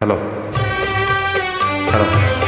Hello. Hello.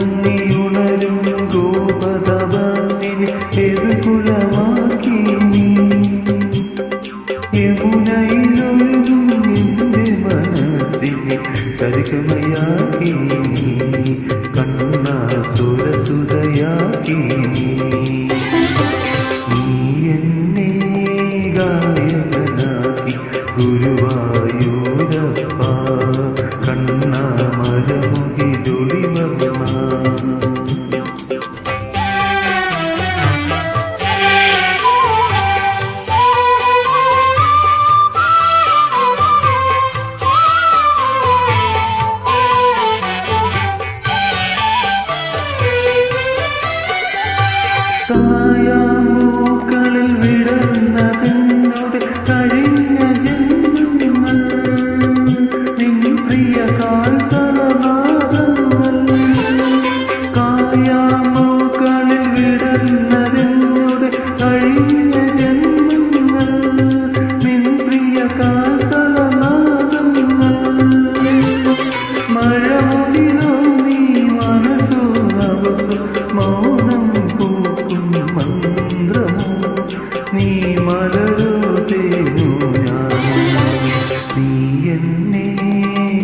ഉറങ്ങിയുണരും ഗോപതവാസിനെ എരികുലമാക്കി യമുനയിലൊഴുകും എന്റെ മനസ്സിനെ സരിഗമയാക്കി കണ്ണ സുരസുതയാക്കി നീ എന്നെ ഗായകനാക്കി ഗുരുവായൂരപ്പ.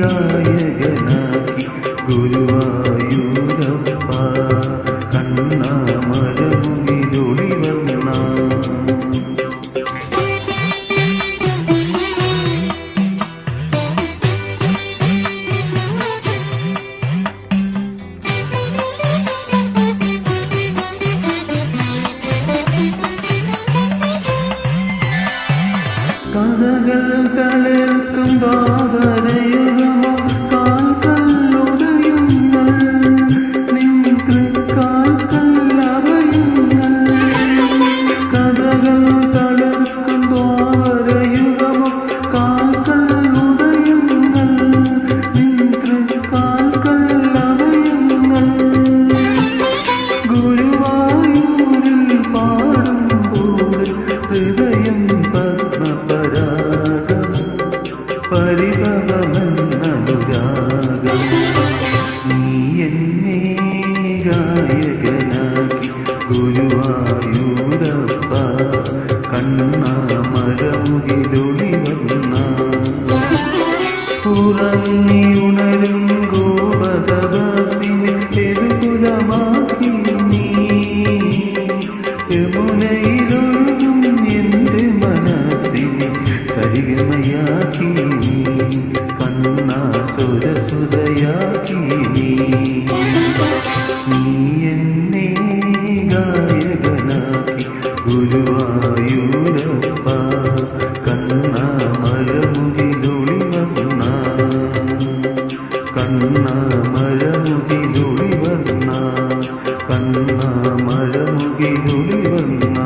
ഗായകനാക്കി ഗുരുവായൂരപ്പ കഥകൾ കലർക്കും ബാധരയുഗമോ കരികമയാക്കി നീ കണ്ണാ സുരസുതയാക്കി നീ നീ എന്നെ ഗായകനാക്കി ഗുരുവായൂരപ്പ കണ്ണാമരമുകിലൊളി വന്ന കണ്ണാമരമുകിലൊളി വന്ന കണ്ണാമരമുകിലൊളി വന്ന